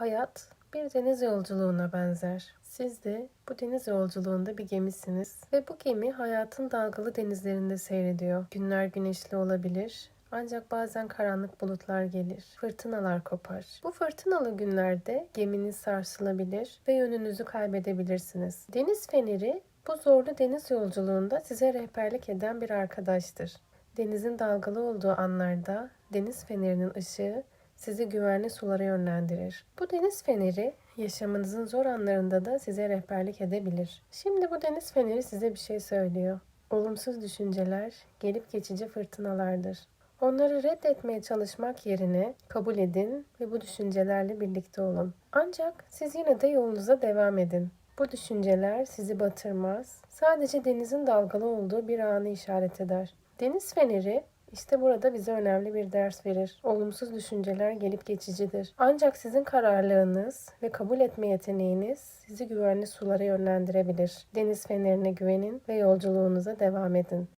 Hayat bir deniz yolculuğuna benzer. Siz de bu deniz yolculuğunda bir gemisiniz ve bu gemi hayatın dalgalı denizlerinde seyrediyor. Günler güneşli olabilir. Ancak bazen karanlık bulutlar gelir, fırtınalar kopar. Bu fırtınalı günlerde geminiz sarsılabilir ve yönünüzü kaybedebilirsiniz. Deniz feneri bu zorlu deniz yolculuğunda size rehberlik eden bir arkadaştır. Denizin dalgalı olduğu anlarda deniz fenerinin ışığı sizi güvenli sulara yönlendirir. Bu deniz feneri yaşamınızın zor anlarında da size rehberlik edebilir. Şimdi bu deniz feneri size bir şey söylüyor. Olumsuz düşünceler gelip geçici fırtınalardır. Onları reddetmeye çalışmak yerine kabul edin ve bu düşüncelerle birlikte olun. Ancak siz yine de yolunuza devam edin. Bu düşünceler sizi batırmaz, sadece denizin dalgalı olduğu bir anı işaret eder. Deniz feneri işte burada bize önemli bir ders verir. Olumsuz düşünceler gelip geçicidir. Ancak sizin kararlılığınız ve kabul etme yeteneğiniz sizi güvenli sulara yönlendirebilir. Deniz fenerine güvenin ve yolculuğunuza devam edin.